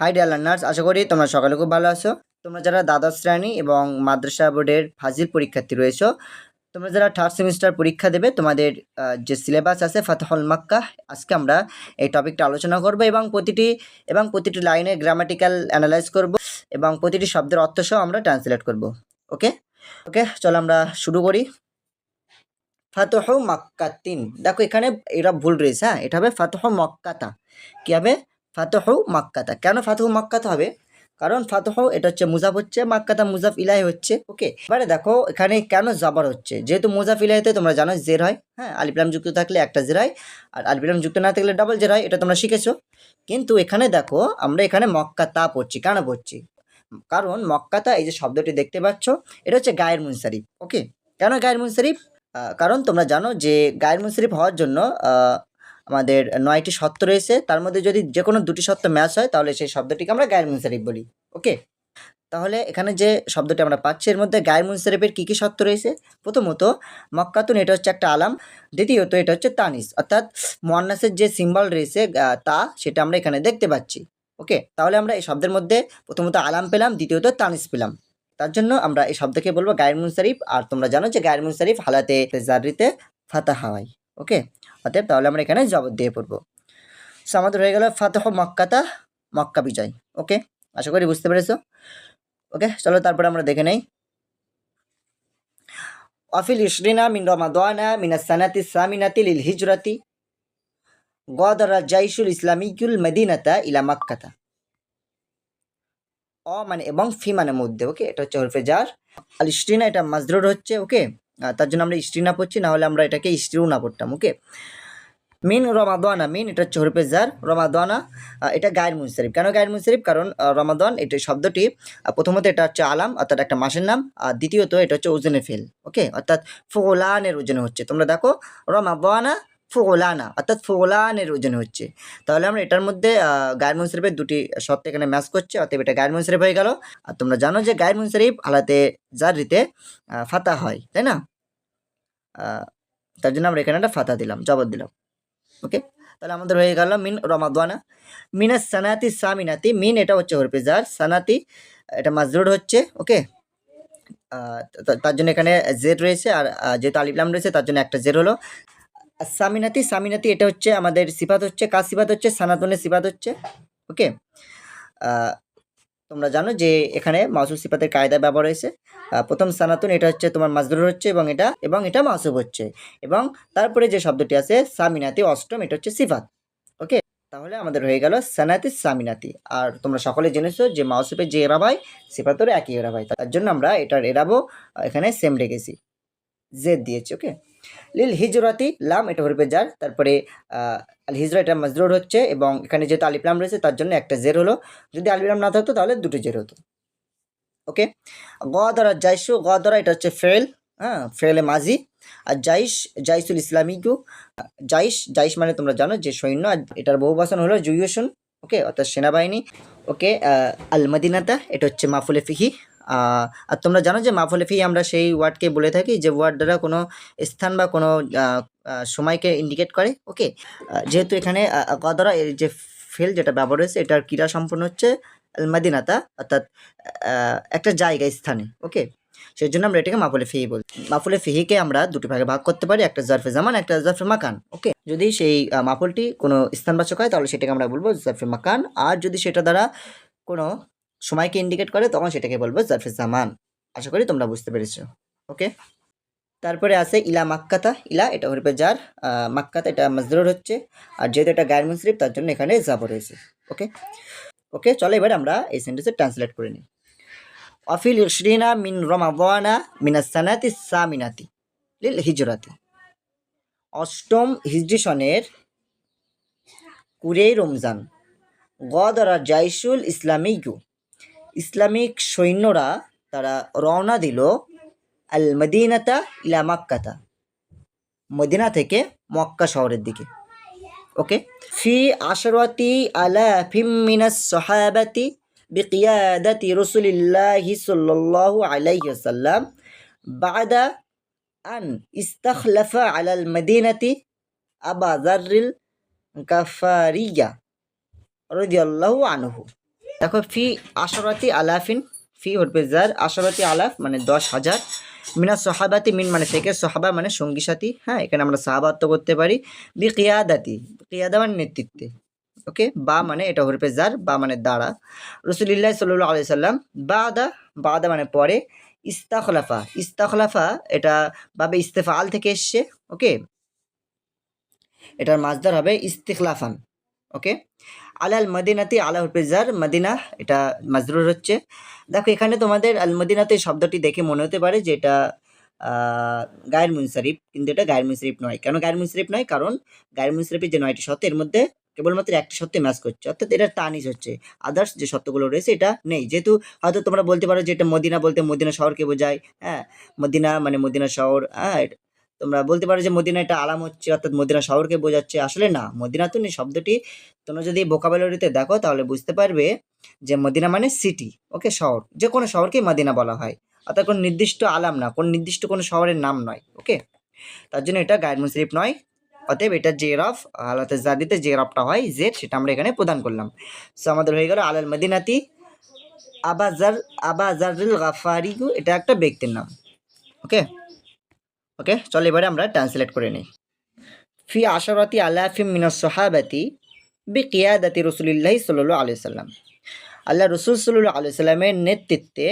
High dear learners আশা করি তোমরা সকালে খুব ভালো আছো। তোমরা যারা দ্বাদশ শ্রেণি এবং মাদ্রাসা বোর্ডের ফাজিল পরীক্ষার্থী রয়েছো, তোমরা যারা থার্ড সেমিস্টার পরীক্ষা দেবে, তোমাদের যে সিলেবাস আছে, ফাতহল মাক্কা, আজকে আমরা এই টপিকটা আলোচনা করব এবং প্রতিটি এবং প্রতিটি লাইনে গ্রামাটিক্যাল অ্যানালাইজ করব এবং প্রতিটি শব্দের অর্থ সহ আমরা ট্রান্সলেট করব। ওকে ওকে চলো আমরা শুরু করি। ফাতহ মাক্কাতিন। দেখো এখানে এটা ভুল রয়েছে হ্যাঁ এটা হবে ফাতহ মক্কাতা। কী হবে? ফাতহ মাক্কাতা কেন ফাতহ মাক্কাতা হবে? কারণ ফাতহ এটা হচ্ছে মুজাফ হচ্ছে মাক্কাতা মুজাফ ইলাই হচ্ছে। ওকে, এবারে দেখো এখানে কেন জাবার হচ্ছে? যেহেতু মুজাফ ইলাইতে তোমরা জানো জের হয় হ্যাঁ আলিপ্লাম যুক্ত থাকলে একটা জের হয়, আর আলিপ্লাম যুক্ত না থাকলে ডাবল জের হয়, এটা তোমরা শিখেছো। কিন্তু এখানে দেখো আমরা এখানে মক্কাতা পড়ছি। কেন পড়ছি? কারণ মক্কাতা এই যে শব্দটি দেখতে পাচ্ছ, এটা হচ্ছে গায়ের মুনসারিফ। ওকে, কেন গায়ের মুনসারিফ? কারণ তোমরা জানো যে গায়ের মুনসারিফ হওয়ার জন্য আমাদের নয়টি সত্য রয়েছে। তার মধ্যে যদি যে কোনো দুটি সত্য ম্যাচ হয়, তাহলে সেই শব্দটিকে আমরা গায়ের মুনসারিফ বলি। ওকে তাহলে এখানে যে শব্দটি আমরা পাচ্ছি, এর মধ্যে গায়ের মুনসারিফের কী কী সত্য রয়েছে? প্রথমত মক্কাতুন এটা হচ্ছে একটা আলাম। দ্বিতীয়ত, এটা হচ্ছে তানিস অর্থাৎ মোয়ান্নাসের যে সিম্বল রয়েছে তা, সেটা আমরা এখানে দেখতে পাচ্ছি। ওকে তাহলে আমরা এই শব্দের মধ্যে প্রথমত আলাম পেলাম, দ্বিতীয়ত তানিস পেলাম। তার জন্য আমরা এই শব্দকে বলব গায়ের মুনসারিফ আর তোমরা জানো যে গায়ের মুনসারিফ হালাতে জারিতে ফাতা হাওয়াই ওকে অতএব তাহলে আমরা এখানে জবর দিয়ে পড়ব। সো আমাদের হয়ে গেল ফাতহ মক্কাতা, মক্কা বিজয়। ওকে আশা করি বুঝতে পেরেছ? ওকে চলো তারপরে আমরা দেখে নেই। অফিল ইশরিনা মিন রমাদানা মিনা সানাতি সামিনাতি লিল হিজরাতি গদরা জাইশুল ইসলামিকুল মদিনাতা ইলা মাক্কাতা। অ মানে এবং ফি মানে মধ্যে ওকে এটা হচ্ছে হরফে জার। আল ইস্ট্রিনা এটা মাজরুর হচ্ছে ওকে তার জন্য আমরা ইস্ট্রিনা পড়ছি, নাহলে আমরা এটাকে ইস্ট্রিউনা পড়তাম ওকে মিন রমাদানা মেন এটা হচ্ছে হরফে জার রমাদানা এটা গায়ের মুনসারিফ। কেন গায়ের মুনসারিফ? কারণ রমাদান এটা শব্দটি প্রথমত এটা হচ্ছে আলাম অর্থাৎ একটা মাসের নাম, আর দ্বিতীয়ত এটা হচ্ছে ওজনে ফেল ওকে অর্থাৎ ফোলানের ওজনে হচ্ছে। তোমরা দেখো রমাদানা ফোলানা অর্থাৎ ফোলানের ওজন হচ্ছে। তাহলে আমরা এটার মধ্যে গায়ের মুনসারিফের দুটি শর্ত এখানে ম্যাচ করছে, অতএব এটা গায়ের মুনসারিফ হয়ে গেল। আর তোমরা জানো যে গায়ের মুনসারিফ আলাতে জারিতে ফাতা হয়, তাই না? তার জন্য আমরা এখানে একটা ফাতা দিলাম, জবর দিলাম। ওকে? তাহলে আমাদের হয়ে গেল মিন রমাদানা। মিনাস সানাতি সামিনাতি, মিন এটা হচ্ছে হরফেজার সানাতি, এটা মাজরুর হচ্ছে, ওকে? তার জন্য এখানে জেড রয়েছে, আর যেহেতু আলিফলাম রয়েছে, তার জন্য একটা জেড হলো। আর সামিনাতি সামিনাতি এটা হচ্ছে আমাদের সিফাত হচ্ছে কাজ সিফাত হচ্ছে? সানাতনের সিফাত হচ্ছে। ওকে? তোমরা জানো যে এখানে মাসুব সিফাতের কায়দা ব্যবহার হয়েছে। প্রথম সানাতুন এটা হচ্ছে তোমার মাজরুর হচ্ছে এবং এটা এবং এটা মাসুব হচ্ছে। এবং তারপরে যে শব্দটি আছে, সামিনাতি অষ্টম, এটা হচ্ছে সিফাত। ওকে? তাহলে আমাদের হয়ে গেল সানাতি, সামিনাতি। আর তোমরা সকলে জেনেছো যে মাউসুফের যে এরাব হয় সিফাতেরও একই এরাব হয় তার জন্য আমরা এটার এরাবও, এখানে সেম রেখেছি। জেদ দিয়েছি, ওকে? লিল হিজরাতি লাম, এটা হরবে যার তারপরে আল হিজরা, এটা মজরুর হচ্ছে এবং এখানে যেহেতু আলিফলাম রয়েছে, তার জন্য একটা জের হলো। যদি আলিফলাম না থাকতো, তাহলে দুটো জের হতো। ওকে? গ দ্বারা জাইশু গ দ্বারা এটা হচ্ছে ফেল হ্যাঁ ফেলে মাঝি আর জাইশ, জাইসুল ইসলামিকু জাইশ জাইশ মানে তোমরা জানো যে সৈন্য, আর এটার বহু বাসন হলো জুইয়সুন, ওকে? অর্থাৎ সেনাবাহিনী, ওকে? আল মদিনাতা এটা হচ্ছে মাফুলে ফিহি। আর তোমরা জানো যে মাফুলে ফিহি আমরা সেই ওয়ার্ডকে বলে থাকি যে ওয়ার্ড দ্বারা কোনো স্থান বা কোনো সময়কে ইন্ডিকেট করে ওকে যেহেতু এখানে গদরা যে ফেল যেটা ব্যবহার হয়েছে, এটার ক্রীড়া সম্পন্ন হচ্ছে আল মদিনাতা অর্থাৎ একটা জায়গা, স্থানে ওকে সেই জন্য আমরা এটাকে মাফুলে ফিহি বলি। মাফুলে ফিহিকে আমরা দুটি ভাগে ভাগ করতে পারি, একটা জারফে জামান, একটা জারফে মাকান ওকে যদি সেই মাফুলটি কোনো স্থানবাচক হয়, তাহলে সেটাকে আমরা বলব জারফে মাকান। আর যদি সেটা দ্বারা কোনো সময়কে ইন্ডিকেট করে তখন সেটাকে বলব জারফে জামান আশা করি তোমরা বুঝতে পেরেছ ওকে তারপরে আছে ইলা মাক্কাতা। ইলা এটা যার আহ, মাক্কাতা এটা মজরুর হচ্ছে। আর যেহেতু এটা গায়ের মুসরিফ তার জন্য এখানে জাবর রয়েছে ওকে ওকে চলো এবার আমরা এই সেন্টেন্সে ট্রান্সলেট করে নিই। অফিল ইশরিনা মিন রমাদানা মিনাস সানাতি সামিনাতি লিল হিজরাতি। অষ্টম হিজরি সনের কুরেই রমজান। গদরা জাইসুল ইসলামী ইসলামিকু ইসলামিক সৈন্যরা তারা রওনা দিল আল মদিনাতা ইলা মাক্কাতা, মদিনা থেকে মক্কা শহরের দিকে। ওকে? ফি আশরতি আলা ফিমিনাস সহাবাতি বিকিয়াদাতি রসুলিল্লাহি সাল্লাল্লাহু আলাইহি ওয়াসাল্লাম বাদা আন ইস্তাখলাফা আলাল মদিনাতি আবা জাররিল কাফারিয়া রদিয়াল্লাহু আনহু। দেখো, ফি আশরাতি আলাফিন, ফি হরফে জার আশরাতি আলাফ মানে দশ হাজার। মিনা সোহাবাতি মিন মানে থেকে, সোহাবা মানে সঙ্গী সাথী। হ্যাঁ এখানে আমরা সাহাবাত্য করতে পারি। বি কিয়াদাতি কিয়াদা মানে নেতৃত্বে। ওকে, বা মানে এটা হরফে জার বা মানে দাঁড়া রসুলিল্লাহ সাল্লু আলি সাল্লাম, বাদা বাদা মানে পরে, ইস্তাখলাফা। ইস্তাখলাফা, এটা বাবে ইস্তেফা আল থেকে এসছে, ওকে? এটার মাজদার হবে ইস্তিখলাফান, ওকে? আলাল মদিনাতি আলা হুফিজার মদিনা, এটা মাজরুর হচ্ছে। দেখো, এখানে তোমাদের আল মদিনাতে শব্দটি দেখে মনে হতে পারে যে এটা গায়ের মুনসারিফ, কিন্তু এটা গায়ের মুনসারিফ নয়। কেন গায়ের মুনসারিফ নয়? কারণ গায়ের মুনসারিফের যে নয়টি সত্য এর মধ্যে কেবলমাত্র একটি সত্যে ম্যাচ করছে, অর্থাৎ এটা তানিজ হচ্ছে। আদার্স যে সত্যগুলো রয়েছে, এটা নেই। যেহেতু হয়তো তোমরা বলতে পারো যে এটা মদিনা বলতে মদিনা শহরকে বোঝায় হ্যাঁ? মদিনা মানে মদিনা শহর হ্যাঁ? তোমরা বলতে পারো যে মদিনা এটা আলাম হচ্ছে, অর্থাৎ মদিনা শহরকে বোঝাচ্ছে। আসলে না, মদিনা তো নেই, শব্দটি তোমরা যদি বোকাবেলারিতে দেখো তাহলে বুঝতে পারবে যে মদিনা মানে সিটি ওকে শহর। যে কোনো শহরকেই মদিনা বলা হয়। অর্থাৎ কোনো নির্দিষ্ট আলাম না, কোনো নির্দিষ্ট কোনো শহরের নাম নয় ওকে তার জন্য এটা গায়ের মুশরিফ নয়। অতএব এটা যে রফ আলাতে জাদিতে যে রফটা হয় জেড সেটা আমরা এখানে প্রদান করলাম। সো আমাদের হয়ে গেল আলাল মদিনাতি। আবাজার, আবাজারুল গাফারিগু, এটা একটা ব্যক্তির নাম ওকে ওকে চল এবারে আমরা ট্রান্সলেট করে নিই। ফি আশরাতি আলাফিম মিনাস সাহাবাতি বি কিয়াদাতি রসুলিল্লাহি সাল্লু আলি সাল্লাম। আল্লাহ রসুল সাল্লু আলি সাল্লামের নেতৃত্বে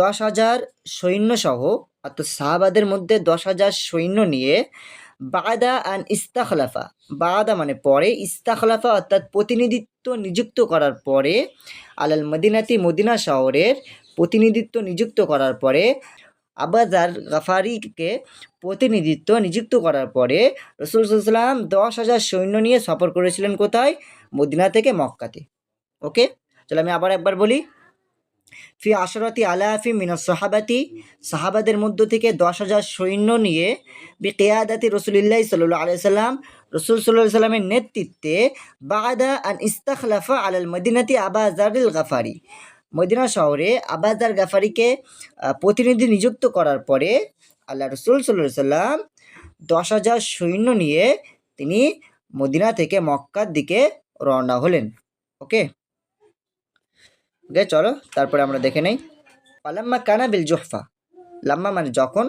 দশ হাজার সৈন্যসহ অর্থাৎ সাহাবাদের মধ্যে দশ হাজার সৈন্য নিয়ে বাদা আন ইস্তাখলাফা, বাদা মানে পরে, ইস্তাখলাফা অর্থাৎ প্রতিনিধিত্ব নিযুক্ত করার পরে, আলাল মদিনাতি মদিনা শহরের প্রতিনিধিত্ব নিযুক্ত করার পরে আবাজার গাফারিকে প্রতিনিধিত্ব নিযুক্ত করার পরে রসুল সাল্লাম দশ হাজার সৈন্য নিয়ে সফর করেছিলেন কোথায়? মদিনা থেকে মক্কাতে। ওকে? চলো আমি আবার একবার বলি। ফি আশরাতি আলাফি মিনাস সাহাবাতি, সাহাবাদের মধ্য থেকে দশ হাজার সৈন্য নিয়ে বি কেয়াদাতি রসুলিল্লাহ সাল্লু আলাইসাল্লাম রসুল সাল্লাহ সাল্লামের নেতৃত্বে বাদা আন ইস্তাখলাফা আলাল মদিনাতি আবাজারিল গাফারি। মদিনা শহরে আবাজার গাফারিকে প্রতিনিধি নিযুক্ত করার পরে আল্লাহ রসুল সাল্লাহ সাল্লাম দশ হাজার সৈন্য নিয়ে তিনি মদিনা থেকে মক্কার দিকে রওনা হলেন। ওকে? ওকে, চলো, তারপরে আমরা দেখে নেই। পালাম্মা কানা বিল জোহফা, লাম্মা মানে যখন,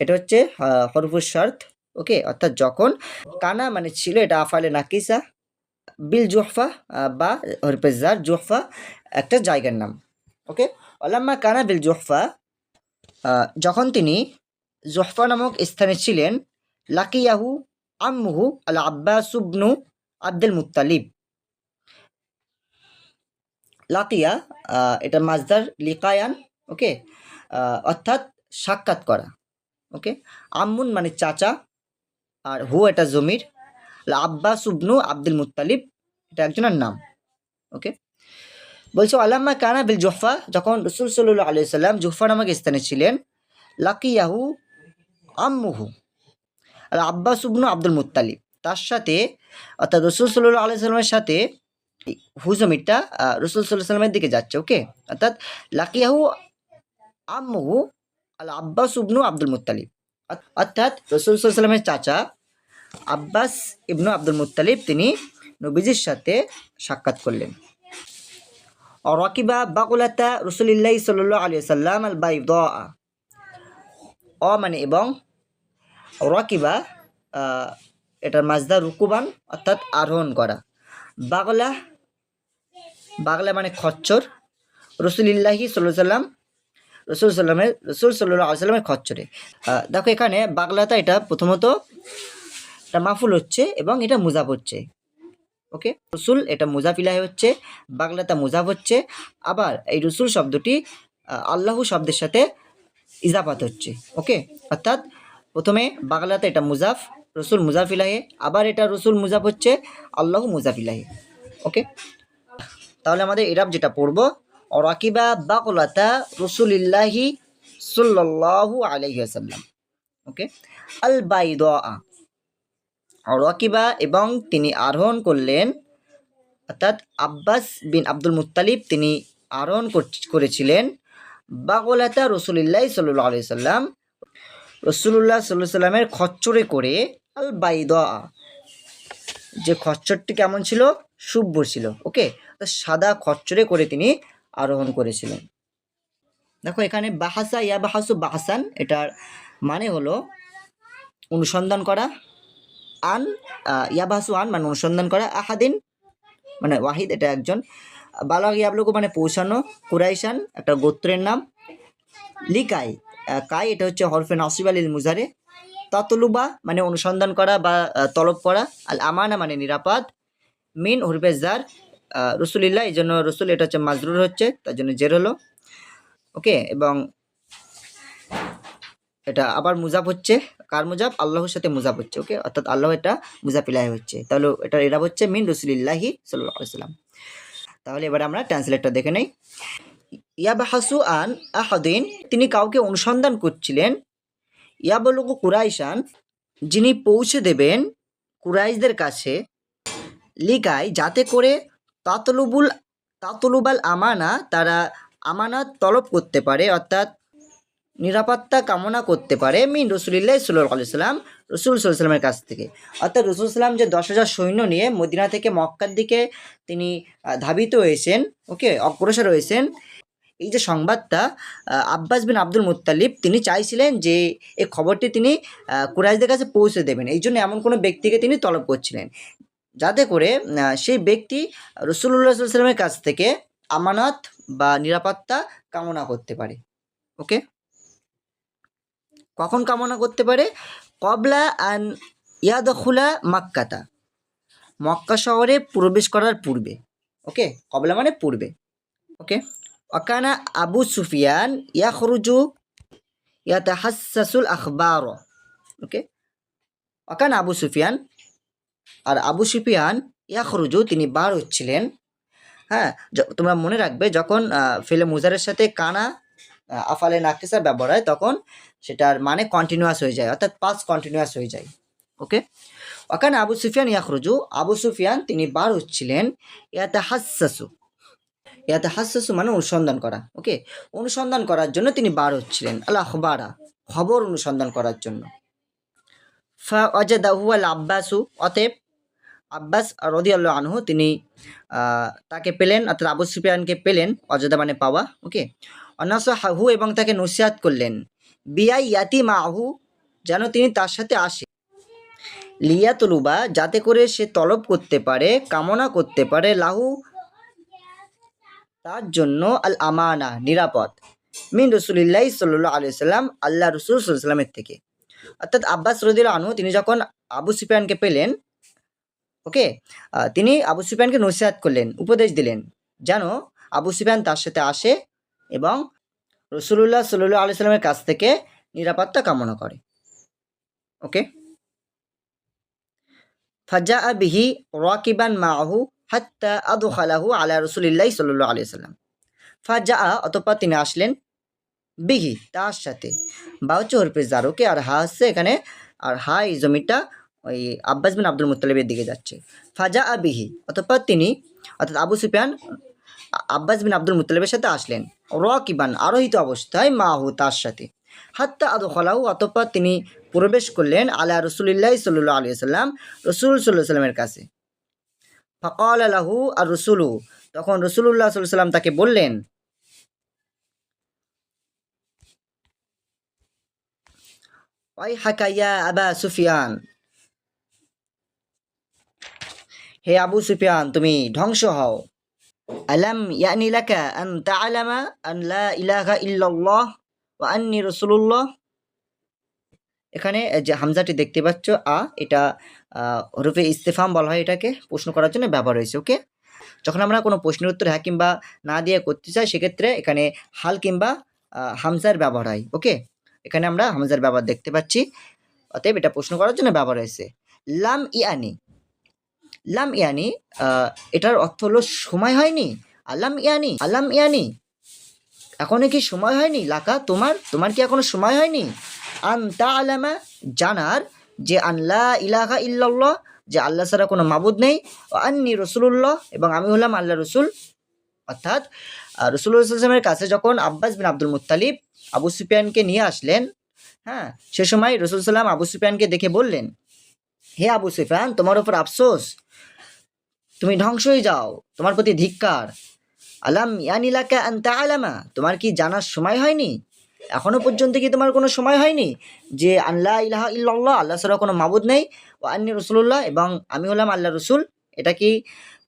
এটা হচ্ছে হরফুর শর্ত। ওকে, অর্থাৎ যখন, কানা মানে ছিল এটা আফালে নাকিসা বিল জোহফা বা হরফেজার জোহফা একটা জায়গার নাম, ওকে? আলাম্মা কানা বিল জোহফা যখন তিনি জোহফা নামক স্থানে ছিলেন, লাকিয়াহু আম্মুহু আল আব্বাসুবনু আব্দুল মুত্তালিব। লাকিয়া এটা মাজদার লিকায়ান, ওকে? অর্থাৎ সাক্ষাৎ করা, ওকে? আম্মুন মানে চাচা, আর হু এটা জমির আব্বাস উবনু আব্দুল মুত্তালিব, এটা একজনের নাম, ওকে? বলছো আলাম্মা কানা বিল জোহফা যখন রসুল সাল্লু আলি সাল্লাম জোহফা নামক স্থানে ছিলেন, লাকিয়াহু আম্মুহু আর আব্বাস উবনু আব্দুল মুত্তালিব। তার সাথে, অর্থাৎ রসুল সাল্লু আলি সাল্লামের সাথে হুজমিরটা রসুল সাল্লাহ সাল্লামের দিকে যাচ্ছে, ওকে? অর্থাৎ, লাকিয়াহু আম্মুহু আল আব্বাস উবনু আব্দুল মুত্তালিব। অর্থ- অর্থাৎ, রসুল সাল্লামের চাচা আব্বাস ইবনু আব্দুল মুত্তালিব তিনি নবীজির সাথে সাক্ষাৎ করলেন। রকিবা বাকুলাতা রসুলিল্লাহ সাল্লু আলী সাল্লাম আল বাই অ মানে এবং রকিবা এটার মাজদা রুকুবান অর্থাৎ আরোহণ করা। বাগলা বাগলা মানে খচ্চর। রসুলিল্লাহি সাল্লু সাল্লাম রসুল সাল্লামের, রসুল সাল্লাহ সাল্লামের খচ্চরে। দেখো এখানে বাগলাতা এটা প্রথমত এটা মাফুল হচ্ছে এবং এটা মুজাফ হচ্ছে। ওকে? রসুল, এটা মুজাফিলাহ হচ্ছে, বাংলাটা মুজাফ হচ্ছে। আবার এই রসুল শব্দটি আল্লাহু শব্দের সাথে ইজাফাত হচ্ছে। ওকে? অর্থাৎ প্রথমে বাংলাতে এটা মুজাফ, রসুল মুজাফিলাহে আবার এটা রসুল মুজাফ হচ্ছে, আল্লাহু মুজাফিলাহে ওকে? তাহলে আমাদের এরাব যেটা পড়ব রাকিবা বাকলাতা রসুলিল্লাহি সাল্লাল্লাহু আলাইহি ওকে? আল বাইদা রকিবা এবং তিনি আরোহণ করলেন। অর্থাৎ আব্বাস বিন আব্দুল মুত্তালিব তিনি আরোহণ কর- করেছিলেন। বাগলাতা রসুলিল্লাহ সাল্লু আলি সাল্লাম রসুল্লাহ সাল্লু সাল্লামের খচ্চরে করে আল বাইদা যে খচ্চরটি কেমন ছিল? শুভ্র ছিল, ওকে? সাদা খচ্চরে করে তিনি আরোহণ করেছিলেন। দেখো এখানে বাহাসা ইয়া বাহাসু বাহাসান, এটার মানে হলো অনুসন্ধান করা। আন ইয়াবাসু আন মানে অনুসন্ধান করা আহাদিন মানে ওয়াহিদ, এটা একজন। বালাগ ইয়াবলুকু মানে পৌঁছানো কুরাইশান একটা গোত্রের নাম। লিকাই কাই এটা হচ্ছে হরফে নাসিব আলিল মুজারে। ততলুবা মানে অনুসন্ধান করা বা তলব করা। আল আমানা মানে নিরাপদ। মিন, হরফে জার। রসুলিল্লাহ, এই জন্য রসুল, এটা হচ্ছে মাজরুর হচ্ছে, তার জন্য জের হলো। ওকে, এবং এটা আবার মুজাব হচ্ছে। কার মুজাব? আল্লাহর সাথে মুজাব হচ্ছে ওকে অর্থাৎ আল্লাহ এটা মুজাফিলাই হচ্ছে। তাহলে এটা এরা হচ্ছে মিন রসুলিল্লাহি সাল্লাম তাহলে এবার আমরা ট্রান্সলেটটা দেখে নেই। ইয়াবাহাসু আন আহাদিন, তিনি কাউকে অনুসন্ধান করছিলেন। ইয়াবলুকু কুরাইশান, যিনি পৌঁছে দেবেন কুরাইশদের কাছে লিগায় যাতে করে তাতলুবুল তাতলুবাল আমানা, তারা আমানত তলব করতে পারে। অর্থাৎ নিরাপত্তা কামনা করতে পারে মিন রসুলিল্লাহ সাল্লাহ সাল্লাম রসুল সাল্লামের কাছ থেকে। অর্থাৎ রসুল সাল্লাম যে দশ হাজার সৈন্য নিয়ে মদিনা থেকে মক্কার দিকে তিনি ধাবিত হয়েছেন, ওকে, অগ্রসর হয়েছেন, এই যে সংবাদটা আব্বাস বিন আব্দুল মুত্তালিব তিনি চাইছিলেন যে এই খবরটি তিনি কুরাইশদের কাছে পৌঁছে দেবেন। এই জন্য এমন কোনো ব্যক্তিকে তিনি তলব করছিলেন। যাতে করে সেই ব্যক্তি রসুল্লাহ সাল্লামের কাছ থেকে আমানত বা নিরাপত্তা কামনা করতে পারে। ওকে? কখন কামনা করতে পারে? কবলা আন ইয়াদখুলা মাক্কাতা। মক্কা শহরে প্রবেশ করার পূর্বে। ওকে? কবলা মানে পূর্বে। ওকে? অকানা আবু সুফিয়ান ইয়া খরুজু ইয়াখরুজু ইয়াতাহাসসাসুল আখবার। ওকে? অকান আবু সুফিয়ান আর আবু সুফিয়ান ইয়া ইয়াখরুজু, তিনি বার হচ্ছিলেন। হ্যাঁ তোমরা মনে রাখবে, যখন ফেলে মুজারের সাথে কানা আফালে নাকিসা ব্যবহার হয়, তখন সেটার মানে কন্টিনিউয়াস হয়ে যায়, অর্থাৎ পাস কন্টিনিউয়াস হয়ে যায় ওকে ওখানে আবু সুফিয়ান ইয়াখরুজু, আবু সুফিয়ান তিনি বার হচ্ছিলেন ইয়াতে হাসাসু ইয়াতে হাসাসু মানে অনুসন্ধান করা ওকে অনুসন্ধান করার জন্য তিনি বার হচ্ছিলেন আল্লাহ আখবারা খবর অনুসন্ধান করার জন্য। ফা অজাদাহু আল আব্বাসু অতএব আব্বাস রদি আল্লাহ আনহু তিনি তাকে পেলেন, অর্থাৎ আবু সুফিয়ানকে পেলেন অযোধ্যা মানে পাওয়া ওকে অনাস হাহু এবং তাকে নসিহাত করলেন। বিয়াই ইয়াতি মাহু যেন তিনি তার সাথে আসে। লিয়া তলুবা যাতে করে সে তলব করতে পারে, কামনা করতে পারে, লাহু তার জন্য আল আমানা নিরাপদ। মিন রসুলিল্লাহ সাল্লাহ আলিয়া সাল্লাম আল্লাহ রসুল সাল্লামের থেকে। অর্থাৎ আব্বাস রদিল আনু তিনি যখন আবু সুফিয়ানকে পেলেন, ওকে তিনি আবু সুফিয়ানকে নসিহাত করলেন, উপদেশ দিলেন, যেন আবু সুফিয়ান তার সাথে আসে এবং রসুল্লাহ সাল্লু আলি সাল্লামের কাছ থেকে নিরাপত্তা কামনা করে। ওকে ফাজা বিহি রাকিবান মাহু হাত্তা আদু খালাহু আলা রসুলিল্লাহ সাল্লু আলি সাল্লাম। ফাজা অতপর তিনি আসলেন বিহি, তার সাথে। বা হচ্ছে হরফে জারোকে আর হা হচ্ছে এখানে, আর হা এই জমিটা ওই আব্বাস বিন আব্দুল মুত্তালিবের দিকে যাচ্ছে। ফাজা বিহি, অতপর তিনি, অর্থাৎ আবু সুফিয়ান আব্বাস বিন আব্দুল মুত্তালিবের সাথে আসলেন। রকিবান আরোহিত অবস্থায় মাহু তার সাথে। হাত্তা আদু খলাহু অতপর তিনি প্রবেশ করলেন আলা রসুলিল্লাহ সাল্লু আলিয়া সাল্লাম রসুল সাল্লাহ সাল্লামের কাছে। ফকাল আলাহু আর রসুলু তখন রসুল্লাহ সাল্লাহ সাল্লাম তাকে বললেন ওই হাকাইয়া আবা সুফিয়ান। হে আবু সুফিয়ান, তুমি ধ্বংস হও। আলাম ইয়ানি লাকা আন তাআলামা আন লা ইলাহা ইল্লাল্লাহ ওয়া আন্নি রাসূলুল্লাহ। এখানে যে হামজাটি দেখতে পাচ্ছ, আ, এটা হরফে ইস্তেফাম বলা হয় এটাকে প্রশ্ন করার জন্য ব্যবহার হয়েছে, ওকে? যখন আমরা কোনো প্রশ্নের উত্তর হ্যাঁ কিংবা না দিয়ে করতে চাই, সেক্ষেত্রে এখানে হাল কিংবা হামজার ব্যবহার হয়, ওকে? এখানে আমরা হামজার ব্যবহার দেখতে পাচ্ছি, অতএব এটা প্রশ্ন করার জন্য ব্যবহার হয়েছে। লাম ইয়ানি লাম ইয়ানি এটার অর্থ হলো সময় হয়নি। আলাম ইয়ানি আলাম ইয়ানি, এখনও কি সময় হয়নি? লাকা, তোমার তোমার কি এখনও সময় হয়নি? আন তা আলামা জানার যে আল্লাহ ইলাহা ইল্লাল্লাহ, যে আল্লাহ ছাড়া কোনো মাবুদ নেই আন্নি রসুল্লাহ এবং আমি হলাম আল্লাহ রসুল। অর্থাৎ রসুলের কাছে যখন আব্বাস বিন আব্দুল মুত্তালিব আবু সুফিয়ানকে নিয়ে আসলেন হ্যাঁ সে সময় রসুল সাল্লাম আবু সুফিয়ানকে দেখে বললেন, হে আবু সুফিয়ান, তোমার ওপর আফসোস তুমি ধ্বংস হয়ে যাও, তোমার প্রতি ধিক্কার। আলাম ইয়ানিলাকা আনতা আলামা তোমার কি জানার সময় হয়নি? এখনও পর্যন্ত কি তোমার কোনো সময় হয়নি? যে আল্লাহ ইলাহা ইল্লাল্লাহ, আল্লাহ ছাড়া কোনো মাবুদ নেই ও আন্নি রসুল্লাহ এবং আমি হলাম আল্লাহ রসুল, এটা কি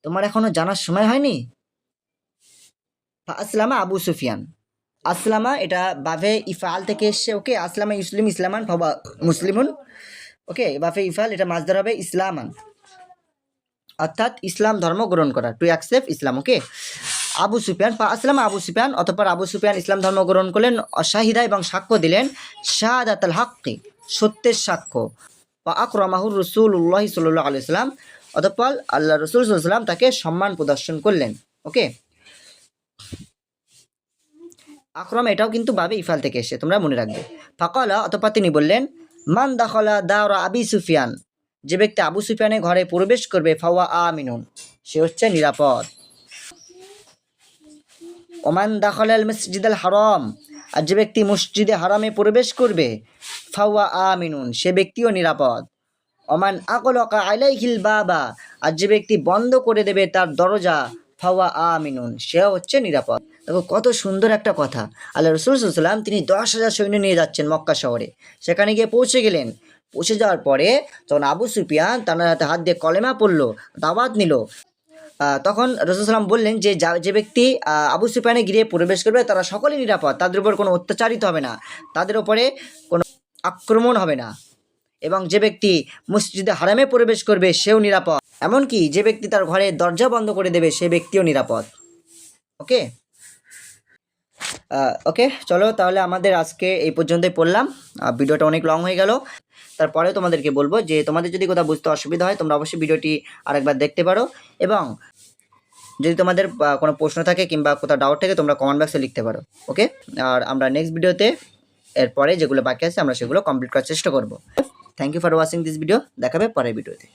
তোমার এখনও জানার সময় হয়নি? আসলামা আবু সুফিয়ান। আসলামা, এটা বাভে ইফাল থেকে এসছে, ওকে? আসলামা ইসলিম ইসলামান, ফাবা, মুসলিমুন। ওকে? বাফে ইফাল এটা মাজদার হবে ইসলামান। অর্থাৎ ইসলাম ধর্ম গ্রহণ করা। To accept Islam okay Abu Sufyan ফা আসলাম আবু সুফিয়ান, অতঃপর আবু সুফিয়ান ইসলাম ধর্ম গ্রহণ করলেন, অশাহিদা এবং সাক্ষ্য দিলেন শাহাদাত আল হাক্কি, সত্যের সাক্ষ্য। বা আকরমাহুর রসুল্লাহ সাল্লাহ আলাইসাল্লাম অতঃপর আল্লাহ রসুল সাল্লাম তাকে সম্মান প্রদর্শন করলেন ওকে আকরম এটাও কিন্তু বাবে ইফাল থেকে এসে তোমরা মনে রাখবে। ফাকলা, অতঃপর তিনি বললেন, মান দাখলা দাওরা আবি সুফিয়ান যে ব্যক্তি আবু সুফিয়ানের ঘরে প্রবেশ করবে, ফাওয়া আমিনুন, সে হচ্ছে নিরাপদ। ওমান দাখলাল মসজিদ আল হারম, আর যে ব্যক্তি মসজিদে হারামে প্রবেশ করবে, ফাওয়া আমিনুন, সে ব্যক্তিও নিরাপদ। ওমান আকলকা আলাইহিল বাবা, আর যে ব্যক্তি বন্ধ করে দেবে তার দরজা, ফাওয়া আমিনুন সে হচ্ছে নিরাপদ। দেখো কত সুন্দর একটা কথা। আল্লাহ রসুল সাল্লাম তিনি দশ হাজার সৈন্য নিয়ে যাচ্ছেন মক্কা শহরে। সেখানে গিয়ে পৌঁছে গেলেন। পৌঁছে যাওয়ার পরে তখন আবু সুফিয়ান তার হাতে হাত দিয়ে কলেমা পড়ল, দাওয়াত নিল। তখন রসুলাম বললেন যে, যা- ব্যক্তি আবু সুফিয়ানে গিয়ে প্রবেশ করবে, তারা সকলেই নিরাপদ, তাদের উপর কোনো অত্যাচারিত হবে না, তাদের উপরে কোনো আক্রমণ হবে না। এবং যে ব্যক্তি মসজিদে হারামে প্রবেশ করবে, সেও নিরাপদ। এমনকি যে ব্যক্তি তার ঘরে দরজা বন্ধ করে দেবে, সে ব্যক্তিও নিরাপদ। ওকে? ওকে, চলো তাহলে আমাদের আজকে এই পর্যন্তই পড়লাম। ভিডিওটা অনেক লং হয়ে গেল। তারপরে তোমাদেরকে বলব যে তোমাদের যদি কোথাও বুঝতে অসুবিধা হয়, তোমরা অবশ্যই ভিডিওটি আরেকবার দেখতে পারো এবং যদি তোমাদের কোনো প্রশ্ন থাকে কিংবা কোথাও ডাউট থাকে, তোমরা কমেন্ট বক্সে লিখতে পারো ওকে আর আমরা নেক্সট ভিডিওতে এরপরে যেগুলো বাকি আছে, আমরা সেগুলো কমপ্লিট করার চেষ্টা করব। Thank you for watching this video দেখাবে পরের ভিডিওতে।